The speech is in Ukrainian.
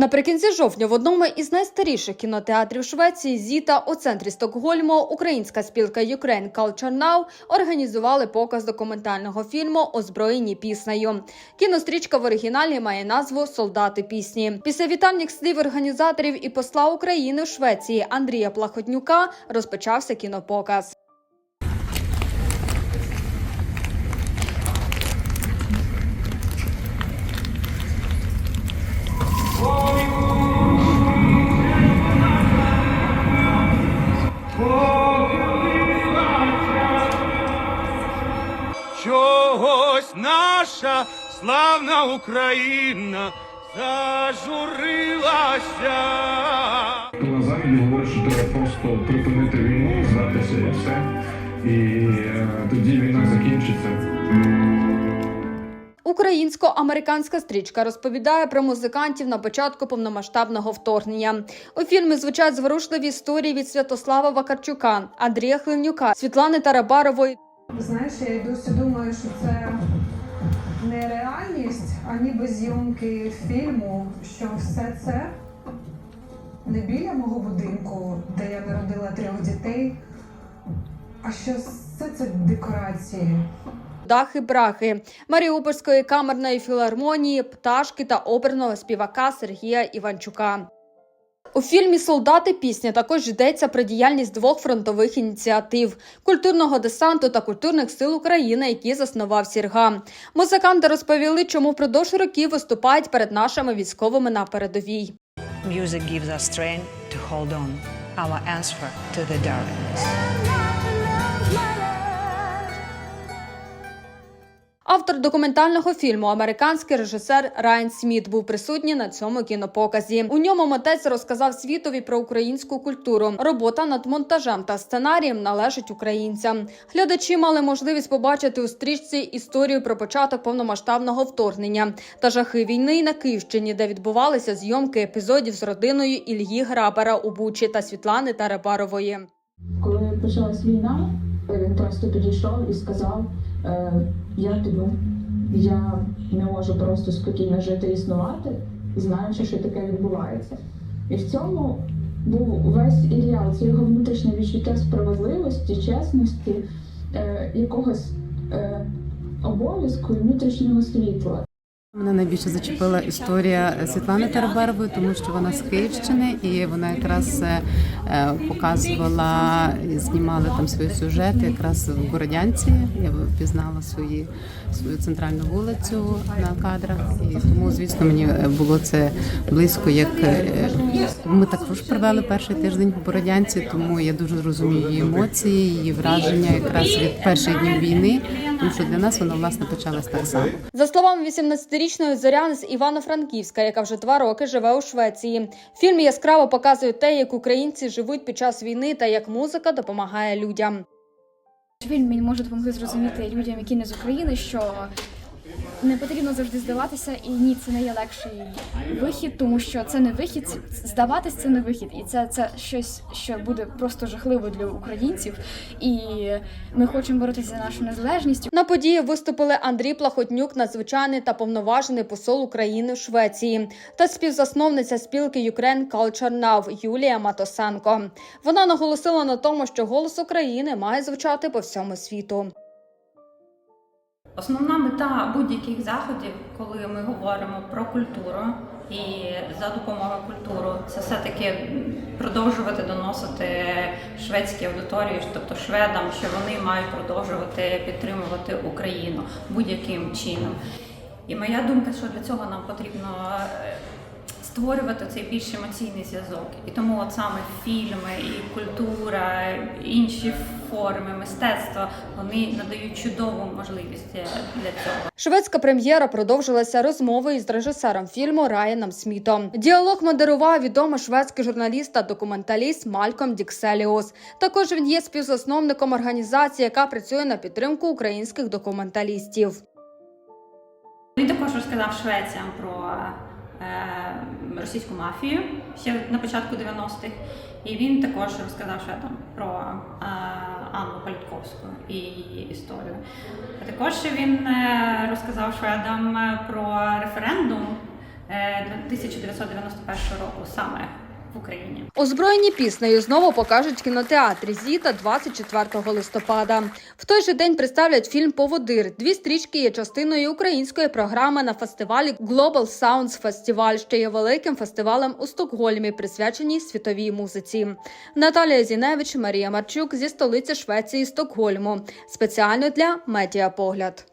Наприкінці жовтня в одному із найстаріших кінотеатрів Швеції Зіта у центрі Стокгольму українська спілка Ukraine Culture Now організували показ документального фільму Озброєні піснею. Кінострічка в оригіналі має назву Солдати пісні. Після вітальних слів організаторів і посла України в Швеції Андрія Плахотнюка розпочався кінопоказ. Наша славна Україна зажурилася. На заході говорять, що треба просто припинити війну, здатися і все. І е, тоді війна закінчиться. Українсько-американська стрічка розповідає про музикантів на початку повномасштабного вторгнення. У фільмі звучать зворушливі історії від Святослава Вакарчука, Андрія Хливнюка, Світлани Тарабарової Знаєш, я й досі думаю, що це реальність, а ніби зйомки фільму, що все це не біля мого будинку, де я народила трьох дітей, а що все це декорації. Дахи Брахи, Маріупольської камерної філармонії, пташки та оперного співака Сергія Іванчука. У фільмі Солдати пісня також йдеться про діяльність двох фронтових ініціатив культурного десанту та культурних сил України, які заснував Сірга. Музиканти розповіли, чому впродовж років виступають перед нашими військовими на передовій. Music gives us strength to hold on, our answer to the darkness. Автор документального фільму, американський режисер Райан Сміт, був присутній на цьому кінопоказі. У ньому митець розказав світові про українську культуру. Робота над монтажем та сценарієм належить українцям. Глядачі мали можливість побачити у стрічці історію про початок повномасштабного вторгнення та жахи війни на Київщині, де відбувалися зйомки епізодів з родиною Ільї Грабара у Бучі та Світлани Тарабарової. Коли почалась війна, він просто підійшов і сказав: е, Я тебе, я не можу просто спокійно жити і існувати, знаючи, що таке відбувається. І в цьому був весь ідеал, це його внутрішнє відчуття справедливості, чесності, е, якогось е, обов'язку і внутрішнього світла. Мене найбільше зачепила історія Світлани Тарабарової, тому що вона з Київщини і вона якраз е, е, показувала, і знімали там свої сюжети якраз в Бородянці. Я впізнала свої свою центральну вулицю на кадрах, і тому, звісно, мені було це близько. Як е, ми також провели перший тиждень в Бородянці, тому я дуже розумію її емоції, її враження якраз від перших днів війни, тому що для нас воно власне почалось так само. За словами 18-річної Зоряни з Івано-Франківська, яка вже два роки живе у Швеції. Фільм яскраво показує те, як українці живуть під час війни та як музика допомагає людям. Фільм він може допомогти зрозуміти людям, які не з України, що не потрібно завжди здаватися, і ні, це не є легший вихід, тому що це не вихід, здаватись це не вихід, і це, це щось, що буде просто жахливо для українців. І ми хочемо боротися за нашу незалежність. На події виступили Андрій Плахотнюк, надзвичайний та повноважений посол України в Швеції, та співзасновниця спілки Ukraine Culture Now Юлія Матосенко. Вона наголосила на тому, що голос України має звучати по всьому світу. Основна мета будь-яких заходів, коли ми говоримо про культуру і за допомогою культури, це все-таки продовжувати доносити шведській аудиторії, тобто шведам, що вони мають продовжувати підтримувати Україну будь-яким чином. І моя думка, що для цього нам потрібно е, створювати цей більш емоційний зв'язок. І тому от саме фільми, і культура, і інші форми мистецтва вони надають чудову можливість для цього. Шведська прем'єра продовжилася розмовою із режисером фільму Райаном Смітом. Діалог модерував відомий шведський журналіст та документаліст Мальком Дікселіус. Також він є співзасновником організації, яка працює на підтримку українських документалістів. Він також розказав Швеціям про російську мафію ще на початку 90-х. І він також розказав шведам про е, Анну Політковську і її історію. А також він е, розказав шведам е, про референдум е, 1991 року саме в Україні. Озброєні піснею знову покажуть кінотеатрі Зіта 24 листопада. В той же день представлять фільм Поводир. Дві стрічки є частиною української програми на фестивалі Global Sounds Festival, що є великим фестивалем у Стокгольмі, присвяченій світовій музиці. Наталія Зіневич, Марія Марчук зі столиці Швеції Стокгольму. Спеціально для Медіапогляд.